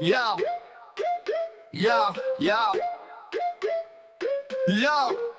Яу. Яу, яу. Яу.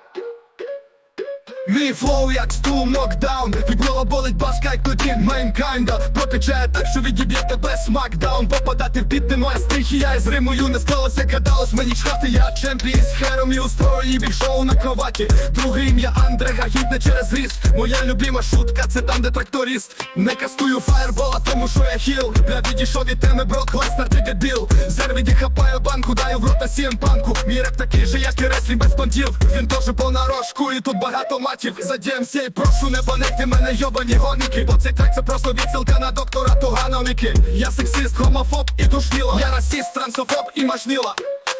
Мій флоу як стул нокдаун. Від болить баска, як тоді мейнкайнда Протече так, що відіб'є тебе смакдаун. Попадати в біт не моя стихія І з римою не склалося, гадалось мені чхати. Я чемпіон з хером і устрою бік шоу на кроваті. Друге ім'я Андрега, гідне через ріст. Моя любима шутка, це там, де тракторист. Не кастую фаєрбола, тому що я хіл. Бля, відійшов від теми, брок, Лестер, ти дебіл Зервіді хапаю банку, даю в рота сім панку. Мій реп такий же, як і реслі без понтів. Він теж понарошку і тут багато матів За DMC прошу не банити мене йобані гоники Бо цей трек це просто відсилка на доктора Тугановики Я сексист, гомофоб і душніла. Я расіст, трансофоб і машніла.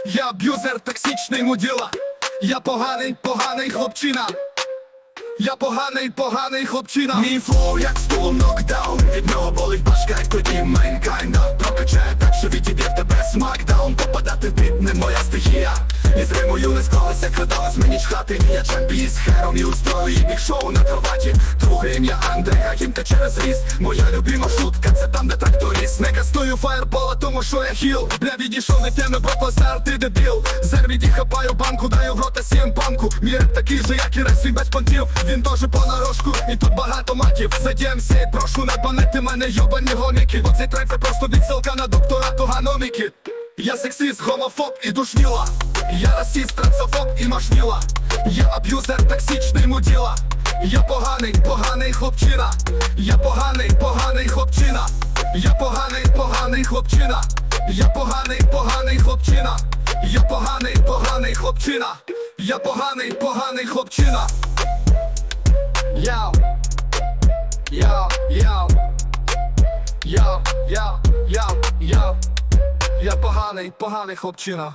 Я аб'юзер, токсичний муділа. Я поганий, поганий хлопчина. Я поганий, поганий хлопчина. Мій флоу як стул нокдаун. Від нього болить башка, як тоді мейнкайнда Прокачає так, що відіб'є в тебе смакдаун. Попадати в біт не моя стихія І з римою не склалося, крадалось мені чхати Я чемпій з хером і устрою і біг шоу на кроваті. Друге ім'я Андрега, хімка через ріст. Моя любима шутка, це там, де тракторист. Не кастую фаєрбола, тому що я хіл. Бля, відійшов від теми, бо класар, ти дебіл. Зервіді хапаю банку, даю в рота сім панку. Мій реп такий же, як і ресві без понтів. Він теж понарошку, і тут багато матів. За DMC, прошу не банити мене йобані гоміки. Бо цей трек це просто відсилка на доктора Тугановики Я сексист, гомофоб і душніла Я расіст, трансофоб і машніла Я аб'юзер, токсичний муділа. Я поганий, поганий хлопчина. Я поганий, поганий хлопчина. Я поганий, поганий хлопчина. Я поганий, поганий хлопчина. Я поганий, поганий хлопчина. Я поганий, поганий хлопчина. Яу Яу, яу Яу, яу, яу, яу Я поганий, поганий хлопчина